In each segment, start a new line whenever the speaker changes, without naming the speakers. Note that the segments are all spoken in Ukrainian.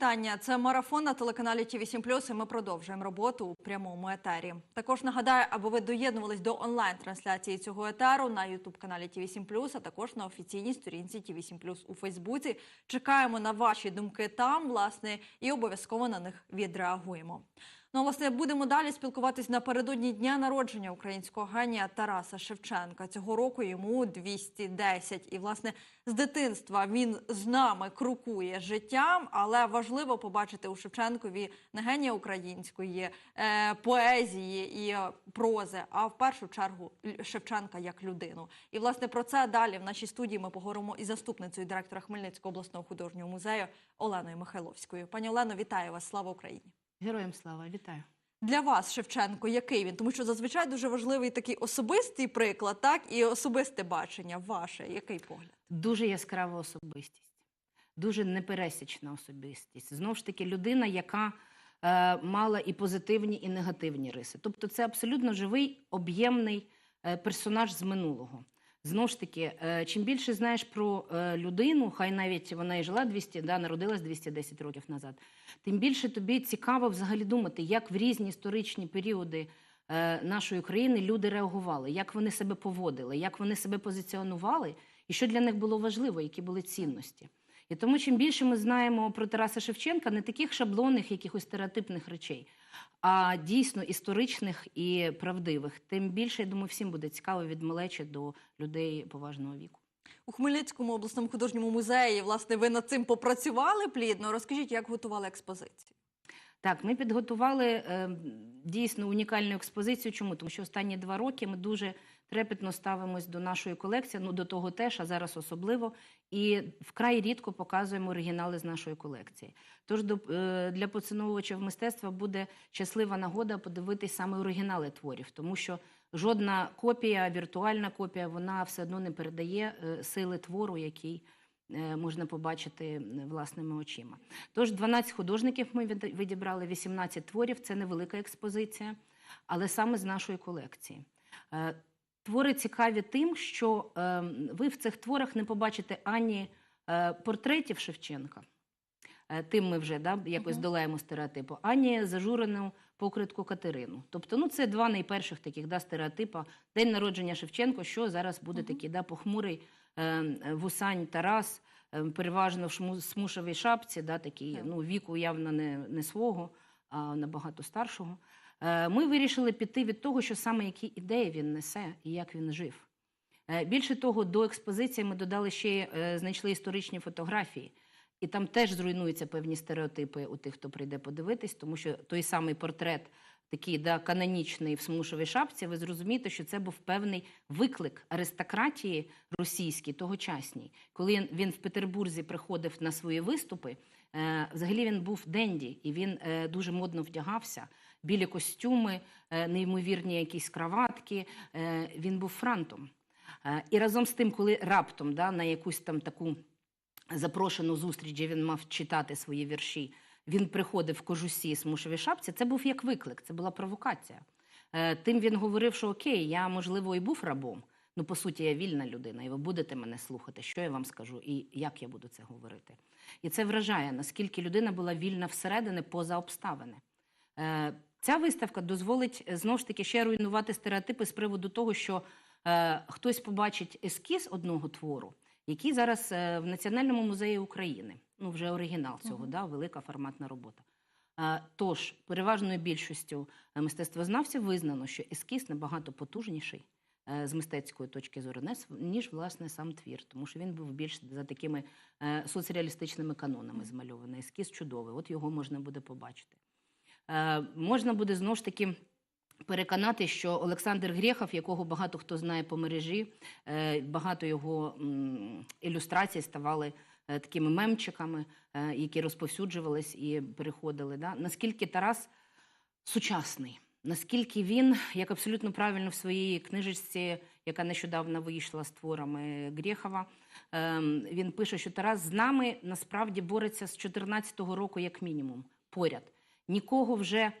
Вітання, це марафон на телеканалі Ті 8 і ми продовжуємо роботу у прямому етері. Також нагадаю, аби ви доєднувались до онлайн-трансляції цього етеру на ютуб каналі Ті 8 а також на офіційній сторінці Ті 8 у Фейсбуці. Чекаємо на ваші думки там, власне, і обов'язково на них відреагуємо. Ну, власне, будемо далі спілкуватись напередодні дня народження українського генія Тараса Шевченка. Цього року йому 210. І, власне, з дитинства він з нами крокує життям, але важливо побачити у Шевченкові не генія української е, поезії і е, прози, а в першу чергу Шевченка як людину. І власне про це далі в нашій студії ми поговоримо із заступницею директора Хмельницького обласного художнього музею Оленою Михайловською. Пані Олено, вітаю вас! Слава Україні!
Героям слава, вітаю.
Для вас Шевченко, який він? Тому що зазвичай дуже важливий такий особистий приклад, так і особисте бачення. Ваше який погляд?
Дуже яскрава особистість, дуже непересічна особистість. Знову ж таки, людина, яка е, мала і позитивні, і негативні риси. Тобто, це абсолютно живий, об'ємний е, персонаж з минулого. Знову ж таки, е, чим більше знаєш про е, людину, хай навіть вона і жила 200, да, народилась 210 років назад, тим більше тобі цікаво взагалі думати, як в різні історичні періоди е, нашої країни люди реагували, як вони себе поводили, як вони себе позиціонували, і що для них було важливо, які були цінності. І тому, чим більше ми знаємо про Тараса Шевченка, не таких шаблонних, якихось стереотипних речей, а дійсно історичних і правдивих, тим більше, я думаю, всім буде цікаво від малечі до людей поважного віку.
У Хмельницькому обласному художньому музеї, власне, ви над цим попрацювали плідно. Розкажіть, як готували експозицію?
Так, ми підготували е, дійсно унікальну експозицію. Чому? Тому що останні два роки ми дуже трепетно ставимось до нашої колекції, ну до того теж, а зараз особливо, і вкрай рідко показуємо оригінали з нашої колекції. Тож е, для поціновувачів мистецтва буде щаслива нагода подивитись саме оригінали творів, тому що жодна копія, віртуальна копія, вона все одно не передає е, сили твору, який можна побачити е, власними очима. Тож 12 художників ми від- відібрали 18 творів. Це невелика експозиція, але саме з нашої колекції. Е, Твори цікаві тим, що е, ви в цих творах не побачите ані е, портретів Шевченка. е, Тим ми вже да, якось
Мгм.
долаємо стереотипу, ані зажурену покритку Катерину. Тобто, ну це два найперших таких да, стереотипа. День народження Шевченко, що зараз буде
Мгм.
такий да, похмурий е, вусань Тарас, е, переважно в смушевій шапці, да, такий, ну, віку явно не, не свого, а набагато старшого. Е, Ми вирішили піти від того, що саме які ідеї він несе і як він жив. Е, Більше того, до експозиції ми додали ще е, знайшли історичні фотографії, і там теж зруйнуються певні стереотипи у тих, хто прийде подивитись, тому що той самий портрет, такий да, канонічний в смушовій шапці, ви зрозумієте, що це був певний виклик аристократії російській, тогочасній. Коли він- в Петербурзі приходив на свої виступи, е, взагалі він був денді, і він е, дуже модно вдягався. Білі костюми, е, неймовірні якісь краватки. Він був франтом. І разом з тим, коли раптом да, на якусь там таку запрошену зустріч, він мав читати свої вірші, він приходив в кожусі смушевій шапці, це був як виклик, це була провокація. Е, Тим він говорив, що окей, я, можливо, і був рабом. Ну, по суті, я вільна людина, і ви будете мене слухати, що я вам скажу, і як я буду це говорити. І це вражає, наскільки людина була вільна всередини поза обставини. Е, Ця виставка дозволить е, знову ж таки ще руйнувати стереотипи з приводу того, що е, хтось побачить ескіз одного твору, який зараз е, в Національному музеї України. Ну, вже оригінал цього,
Мгм.
да, велика форматна робота. Е, Тож, переважною більшістю е, мистецтвознавців визнано, що ескіз набагато потужніший з мистецької точки зору, ніж власне сам твір, тому що він був більш за такими соцреалістичними канонами змальований. Ескіз чудовий, от його можна буде побачити. Можна буде знову ж таки переконати, що Олександр Грєхов, якого багато хто знає по мережі, е, багато його ілюстрацій ставали е, такими мемчиками, е, які розповсюджувались і переходили. Да? Наскільки Тарас сучасний, наскільки він, як абсолютно правильно в своїй книжечці, яка нещодавно вийшла з творами Грєхова, ем, він пише, що Тарас з нами насправді бореться з 14-го року, як мінімум, поряд. Нікого вже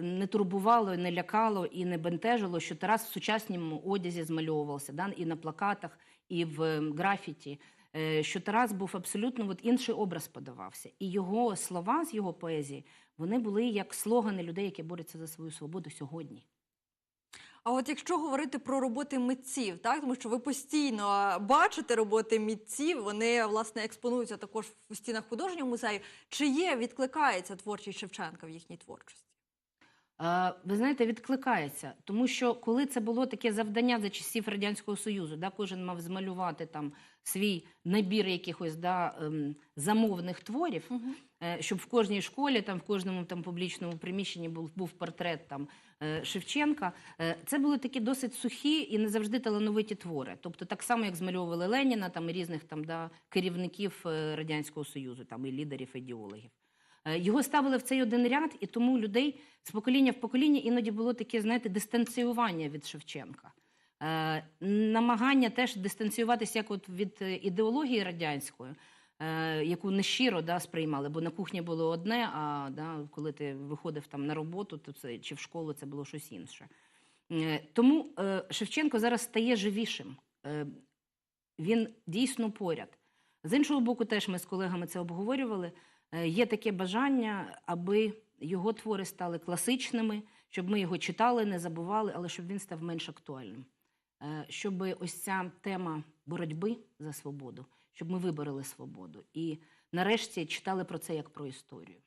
не турбувало, не лякало і не бентежило, що Тарас в сучасному одязі змальовувався да? і на плакатах, і в ем, графіті. Е, е, що Тарас був абсолютно от інший образ подавався. І його слова з його поезії вони були як слогани людей, які борються за свою свободу сьогодні.
А от якщо говорити про роботи митців, так тому що ви постійно бачите роботи митців, вони власне експонуються також в стінах художнього музею. Чи є відкликається творчість Шевченка в їхній творчості?
Е, Ви знаєте, відкликається, тому що коли це було таке завдання за часів радянського союзу, да, кожен мав змалювати там свій набір якихось да, ем, замовних творів, е, щоб в кожній школі, там в кожному там публічному приміщенні був, був портрет там е, Шевченка. Це були такі досить сухі і не завжди талановиті твори. Тобто, так само як змальовували Леніна, там і різних там да керівників радянського союзу, там і лідерів, ідеологів. Е, Його ставили в цей один ряд, і тому людей з покоління в покоління іноді було таке, знаєте, дистанціювання від Шевченка. Е, намагання теж дистанціюватися як от від е, ідеології радянської, яку нещиро да, сприймали, бо на кухні було одне, а да, коли ти виходив там на роботу то це, чи в школу, це було щось інше. Тому Шевченко зараз стає живішим. Він дійсно поряд. З іншого боку, теж ми з колегами це обговорювали. Е, Є таке бажання, аби його твори стали класичними, щоб ми його читали, не забували, але щоб він став менш актуальним. Е, Щоб ось ця тема боротьби за свободу, щоб ми вибороли свободу. І нарешті читали про це як про історію.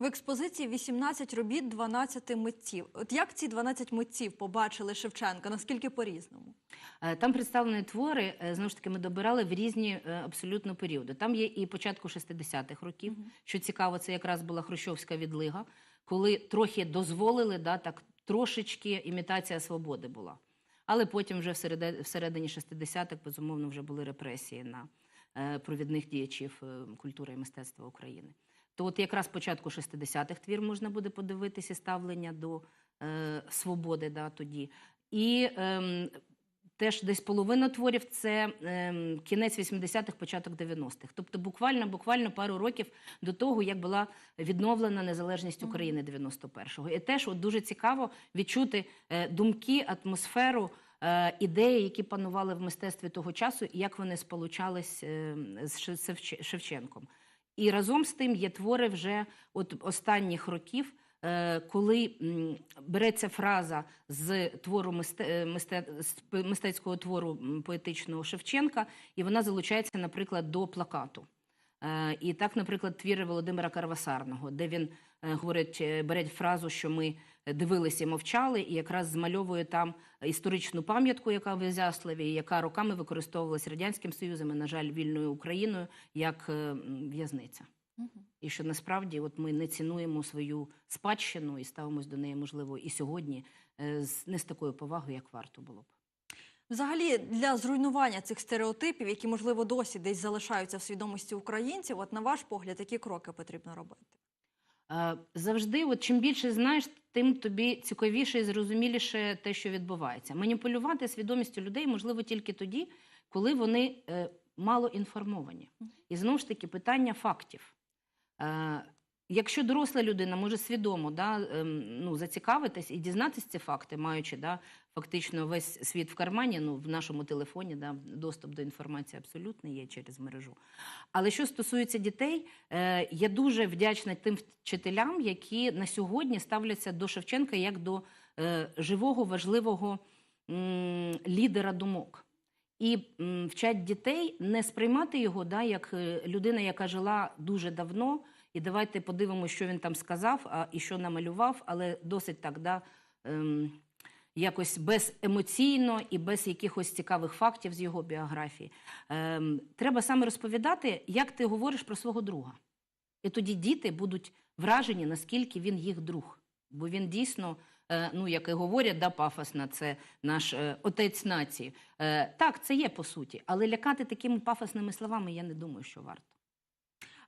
В експозиції 18 робіт 12 митців. От як ці 12 митців побачили Шевченка? Наскільки по-різному?
Е, Там представлені твори, е, знову ж таки, ми добирали в різні е, абсолютно періоди. Там є і початку 60-х років. Що цікаво, це якраз була хрущовська відлига, коли трохи дозволили, да, так трошечки імітація свободи була. Але потім вже всередині 60-х, безумовно, вже були репресії на провідних діячів культури і мистецтва України. То от якраз початку 60-х твір можна буде подивитися ставлення до е, свободи да, тоді. І ем, теж десь половина творів це ем, кінець 80-х, початок 90-х. Тобто буквально, буквально пару років до того, як була відновлена незалежність України 91-го. І теж от дуже цікаво відчути е, думки, атмосферу. е, Ідеї, які панували в мистецтві того часу, і як вони сполучались е, з Шевченком. І разом з тим є твори вже от останніх років, е, коли береться фраза з твору мисте, е, мистецького твору поетичного Шевченка, і вона залучається, наприклад, до плакату. Е, І так, наприклад, твіри Володимира Карвасарного, де він е, говорить, е, фразу, що ми дивилися і мовчали, і якраз змальовує там історичну пам'ятку, яка в Ізяславі, яка роками використовувалась радянським союзом, і, на жаль, вільною Україною як е, в'язниця. І що насправді от ми не цінуємо свою спадщину і ставимось до неї, можливо, і сьогодні не з такою повагою, як варто було б.
Взагалі, для зруйнування цих стереотипів, які можливо досі десь залишаються в свідомості українців, от на ваш погляд, які кроки потрібно робити?
Е, Завжди, от чим більше знаєш, тим тобі цікавіше і зрозуміліше те, що відбувається. Маніпулювати свідомістю людей можливо тільки тоді, коли вони е, мало інформовані. І знову ж таки питання фактів. Якщо доросла людина може свідомо да, ем, ну, зацікавитись і дізнатися ці факти, маючи да, фактично весь світ в кармані, ну, в нашому телефоні да, доступ до інформації абсолютно є через мережу. Але що стосується дітей, е, я дуже вдячна тим вчителям, які на сьогодні ставляться до Шевченка як до е, живого, важливого м, лідера думок. І вчать дітей не сприймати його да, як е, людина, яка жила дуже давно, і давайте подивимося, що він там сказав а, і що намалював, але досить так, да, ем, якось беземоційно і без якихось цікавих фактів з його біографії. Ем, треба саме розповідати, як ти говориш про свого друга. І тоді діти будуть вражені, наскільки він їх друг. Бо він дійсно, ну як і говорять, да, пафосно, це наш е, отець нації. Е, так, це є по суті, але лякати такими пафосними словами я не думаю, що варто.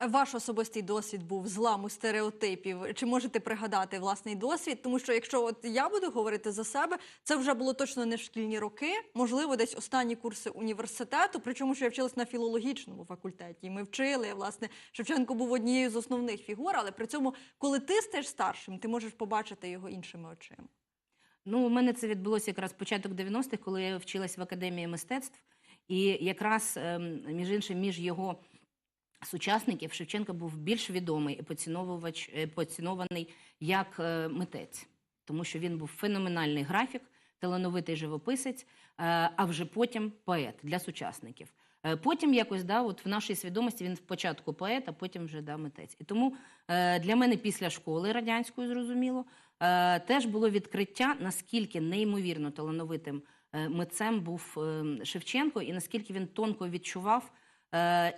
Ваш особистий досвід був зламу стереотипів. Чи можете пригадати власний досвід? Тому що якщо от я буду говорити за себе, це вже було точно не в шкільні роки, можливо, десь останні курси університету. Причому що я вчилась на філологічному факультеті. Ми вчили власне Шевченко був однією з основних фігур, але при цьому, коли ти стаєш старшим, ти можеш побачити його іншими очима.
Ну, у мене це відбулося якраз початок 90-х, коли я вчилась в академії мистецтв. І якраз ем, між іншим, між його сучасників Шевченко був більш відомий і поціновувач, е, поцінований як е, митець, тому що він був феноменальний графік, талановитий живописець, е, а вже потім поет для сучасників. Потім якось да, от в нашій свідомості він спочатку поет, а потім вже да, митець. І тому для мене після школи радянської, зрозуміло, теж було відкриття, наскільки неймовірно талановитим митцем був е, Шевченко, і наскільки він тонко відчував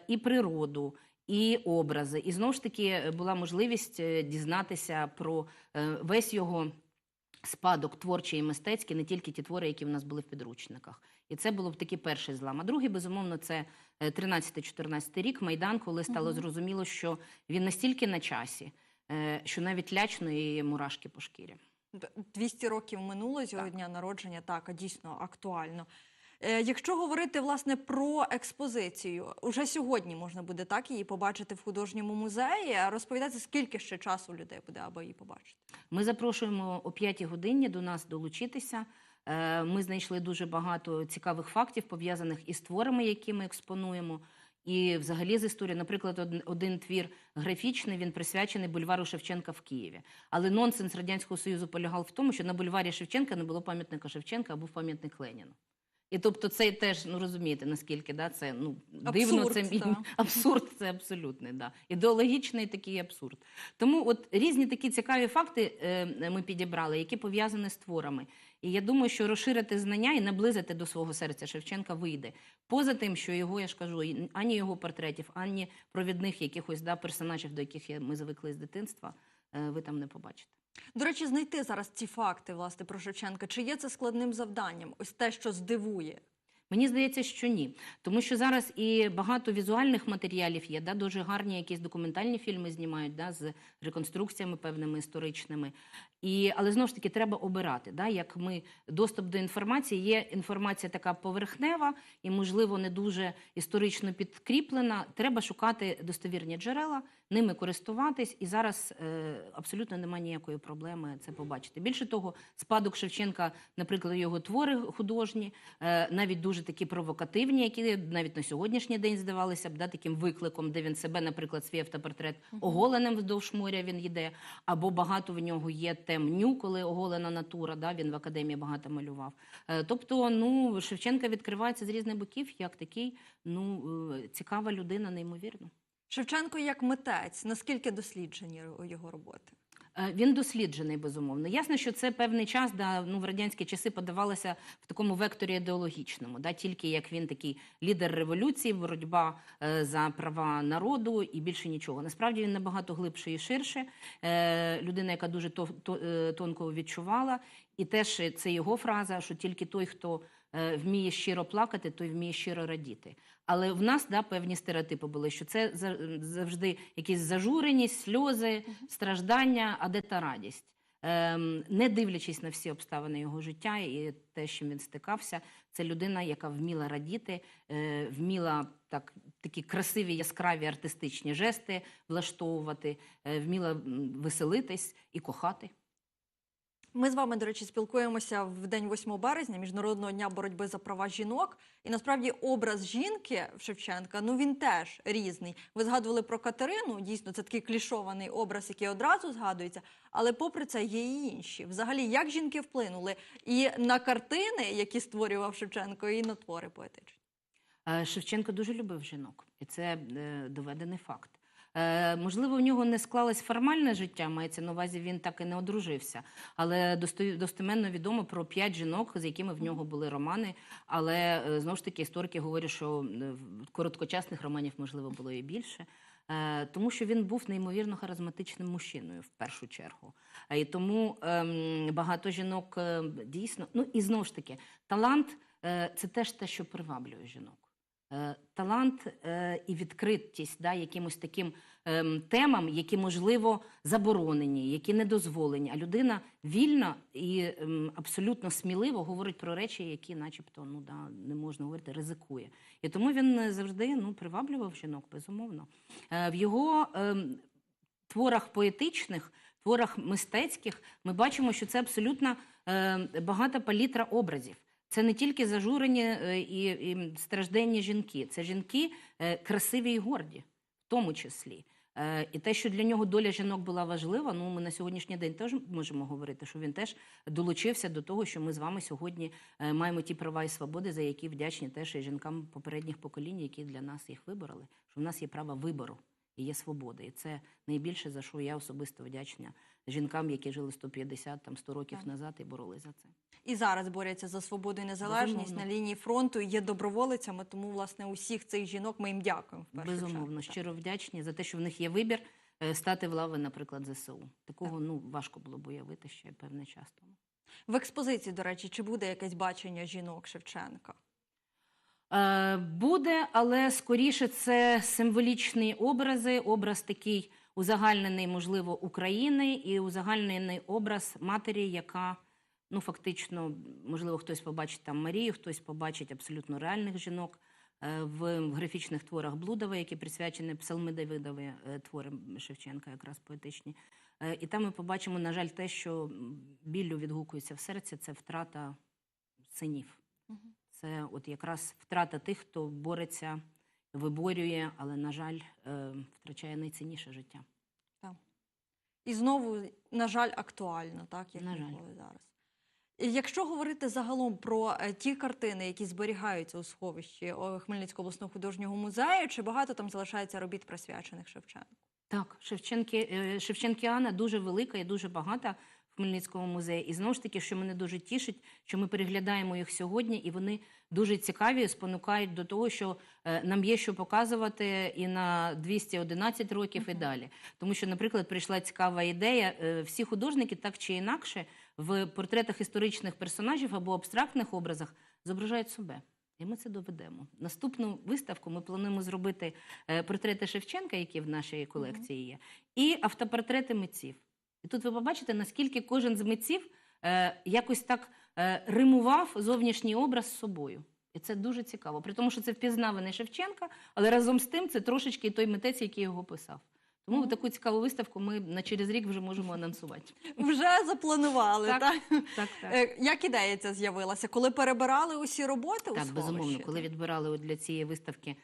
і природу, і образи. І знову ж таки е, була можливість е, дізнатися про е, весь його спадок творчий і мистецький, не тільки ті твори, які в нас були в підручниках. І це було б такий перший злам. А другий, безумовно, це е, 13-14 рік Майдан, коли стало зрозуміло, що він настільки на часі, е, що навіть лячно і мурашки по шкірі.
Д- 200 років минуло з його дня народження, так, дійсно актуально. Е, Якщо говорити власне про експозицію, уже сьогодні можна буде так її побачити в художньому музеї. Розповідати, скільки ще часу людей буде, аби її побачити.
Ми запрошуємо о 5 годині до нас долучитися. Е, Ми знайшли дуже багато цікавих фактів, пов'язаних із творами, які ми експонуємо. І взагалі з історії, наприклад, один, один твір графічний, він присвячений бульвару Шевченка в Києві. Але нонсенс Радянського Союзу полягав в тому, що на бульварі Шевченка не було пам'ятника Шевченка, а був пам'ятник Леніну. І тобто це теж, ну розумієте, наскільки да, це ну, дивно,
Абсурд,
це
так.
абсурд, це абсолютний, да. ідеологічний такий абсурд. Тому от різні такі цікаві факти е, ми підібрали, які пов'язані з творами. І я думаю, що розширити знання і наблизити до свого серця Шевченка вийде. Поза тим, що його, я ж кажу, ані його портретів, ані провідних якихось да, персонажів, до яких ми звикли з дитинства, е, ви там не побачите.
До речі, знайти зараз ці факти власне про Шевченка. Чи є це складним завданням? Ось те, що здивує.
Мені здається, що ні. Тому що зараз і багато візуальних матеріалів є, да, дуже гарні якісь документальні фільми знімають да, з реконструкціями певними історичними. І, але знову ж таки треба обирати. Да, як ми доступ до інформації, є інформація така поверхнева і, можливо, не дуже історично підкріплена. Треба шукати достовірні джерела, ними користуватись. І зараз е, абсолютно немає ніякої проблеми це побачити. Більше того, спадок Шевченка, наприклад, його твори художні, е, навіть дуже такі провокативні, які навіть на сьогоднішній день здавалися б да, таким викликом, де він себе, наприклад, свій автопортрет оголеним вздовж моря він йде, або багато в нього є темню, коли оголена натура. Да, він в академії багато малював. Е, Тобто, ну Шевченка відкривається з різних боків, як такий ну цікава людина, неймовірно.
Шевченко як митець, наскільки досліджені його роботи?
Е, Він досліджений, безумовно. Ясно, що це певний час, да, ну, в радянські часи подавалося в такому векторі ідеологічному, да, тільки як він такий лідер революції, боротьба е, за права народу і більше нічого. Насправді він набагато глибше і ширше. Е, людина, яка дуже то, то, е, тонко відчувала. І теж це його фраза, що тільки той, хто вміє щиро плакати, той вміє щиро радіти. Але в нас да, певні стереотипи були, що це за- завжди якісь зажуреність, сльози, страждання, а де та радість. Ем, не дивлячись на всі обставини його життя і те, чим він стикався, це людина, яка вміла радіти, е, вміла так, такі красиві, яскраві артистичні жести влаштовувати, е, вміла веселитись і кохати.
Ми з вами, до речі, спілкуємося в день 8 березня, міжнародного дня боротьби за права жінок. І насправді образ жінки в Шевченка ну він теж різний. Ви згадували про Катерину. Дійсно, це такий клішований образ, який одразу згадується. Але попри це є і інші. Взагалі, як жінки вплинули і на картини, які створював Шевченко, і на твори поетичні.
Е, Шевченко дуже любив жінок, і це е, доведений факт. Е, можливо, в нього не склалось формальне життя, мається на увазі, він так і не одружився. Але достеменно відомо про п'ять жінок, з якими в нього були романи. Але е, знову ж таки історики говорять, що е, короткочасних романів можливо було і більше. Тому що він був неймовірно харизматичним мужчиною в першу чергу. І тому ем, багато жінок е, дійсно, ну і знову ж таки, талант це теж те, що приваблює жінок. Е, Талант е, і відкритість да, якимось таким ем, темам, які, можливо, заборонені, які не дозволені. А людина вільна і ем, абсолютно сміливо говорить про речі, які, начебто, ну, да, не можна говорити, ризикує. І тому він е, завжди ну, приваблював жінок, безумовно. В його ем, творах поетичних, творах мистецьких ми бачимо, що це абсолютно багата палітра образів. Це не тільки зажурені е, і, і стражденні жінки, це жінки е, красиві і горді, в тому числі. Е, І те, що для нього доля жінок була важлива, ну ми на сьогоднішній день теж можемо говорити, що він теж долучився до того, що ми з вами сьогодні маємо ті права і свободи, за які вдячні теж і жінкам попередніх поколінь, які для нас їх вибороли. Що в нас є право вибору і є свобода. І це найбільше за що я особисто вдячна жінкам, які жили 150 там 100 років
Так.
назад і боролись за це.
І зараз борються за свободу і незалежність
Безумовно.
на лінії фронту, є доброволицями. Тому, власне, усіх цих жінок ми їм дякуємо. В
Безумовно,
чергу.
Щиро вдячні за те, що в них є вибір е, стати в лави, наприклад, ЗСУ. Такого ну важко було б уявити ще певний час тому.
В експозиції, до речі, чи буде якесь бачення жінок Шевченка?
Е, Буде, але скоріше це символічні образи, образ такий узагальнений, можливо, України і узагальнений образ матері, яка ну фактично, можливо, хтось побачить там Марію, хтось побачить абсолютно реальних жінок е, в графічних творах Блудова, які присвячені псалми Давидові, е, твори Шевченка, якраз поетичні. Е, І там ми побачимо, на жаль, те, що біллю відгукується в серці, це втрата синів. Це от якраз втрата тих, хто бореться, виборює, але, на жаль, е, втрачає найцінніше життя.
І знову, на жаль, актуально, так як
На жаль.
зараз. Якщо говорити загалом про е, ті картини, які зберігаються у сховищі Хмельницького обласного художнього музею, чи багато там залишається робіт присвячених Шевченку?
Так, Шевченки, е, Шевченкіана дуже велика і дуже багата в Хмельницькому музеї. І знову ж таки, що мене дуже тішить, що ми переглядаємо їх сьогодні, і вони дуже цікаві, спонукають до того, що е, нам є що показувати і на 211 років і далі. Тому що, наприклад, прийшла цікава ідея. е, Всі художники так чи інакше в портретах історичних персонажів або абстрактних образах зображають себе. І ми це доведемо. Наступну виставку ми плануємо зробити е, портрети Шевченка, які в нашій колекції є, і автопортрети митців. І тут ви побачите, наскільки кожен з митців е, якось так е, римував зовнішній образ з собою. І це дуже цікаво. При тому, що це впізнаваний Шевченка, але разом з тим це трошечки і той митець, який його писав. Тому таку цікаву виставку ми на через рік вже можемо анонсувати.
Вже запланували, так?
Так, Так, так.
Е, Як ідея ця з'явилася? Коли перебирали усі роботи
Так,
сховищі?
безумовно, коли відбирали для цієї виставки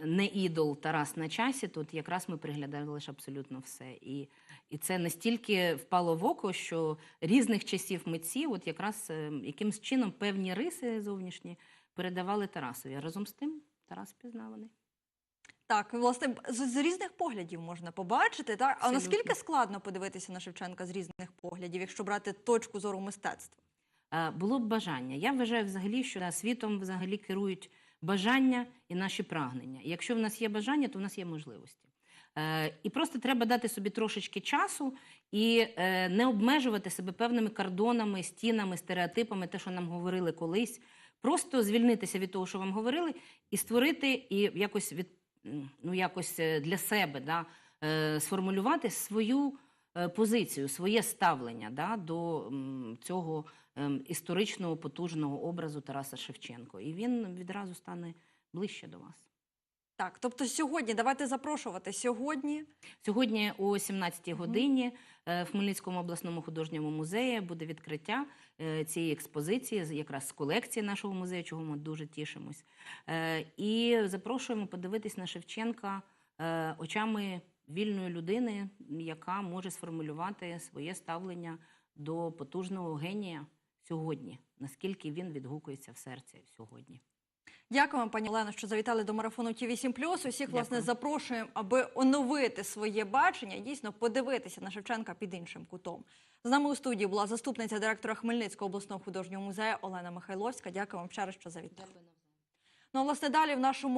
не ідол Тарас на часі, тут якраз ми приглядали ж абсолютно все. І, і це настільки впало в око, що різних часів митці, от якраз е, якимсь чином певні риси зовнішні передавали Тарасові. Разом з тим Тарас пізнаваний.
Так, власне, з, з різних поглядів можна побачити. Так? А наскільки складно подивитися на Шевченка з різних поглядів, якщо брати точку зору мистецтва?
Е, Було б бажання. Я вважаю взагалі, що світом взагалі керують бажання і наші прагнення. І якщо в нас є бажання, то в нас є можливості. Е, І просто треба дати собі трошечки часу і е, не обмежувати себе певними кордонами, стінами, стереотипами, те, що нам говорили колись. Просто звільнитися від того, що вам говорили, і створити і якось від ну якось е, для себе да, е, сформулювати свою позицію, своє ставлення да, до цього ем, історичного потужного образу Тараса Шевченко. І він відразу стане ближче до вас.
Так, тобто сьогодні давайте запрошувати сьогодні.
Сьогодні о 17-й годині е, в Хмельницькому обласному художньому музеї буде відкриття е, цієї експозиції, якраз з колекції нашого музею, чого ми дуже тішимось. Е, І запрошуємо подивитись на Шевченка е, очами вільної людини, яка може сформулювати своє ставлення до потужного генія сьогодні, наскільки він відгукується в серці сьогодні.
Дякуємо, пані Олено, що завітали до марафону Ті 8 Усіх власне запрошуємо, аби оновити своє бачення дійсно подивитися на Шевченка під іншим кутом. З нами у студії була заступниця директора Хмельницького обласного художнього музею Олена Михайловська. Дякую вам ще раз, що завітали. Ну, а, власне, далі в нашому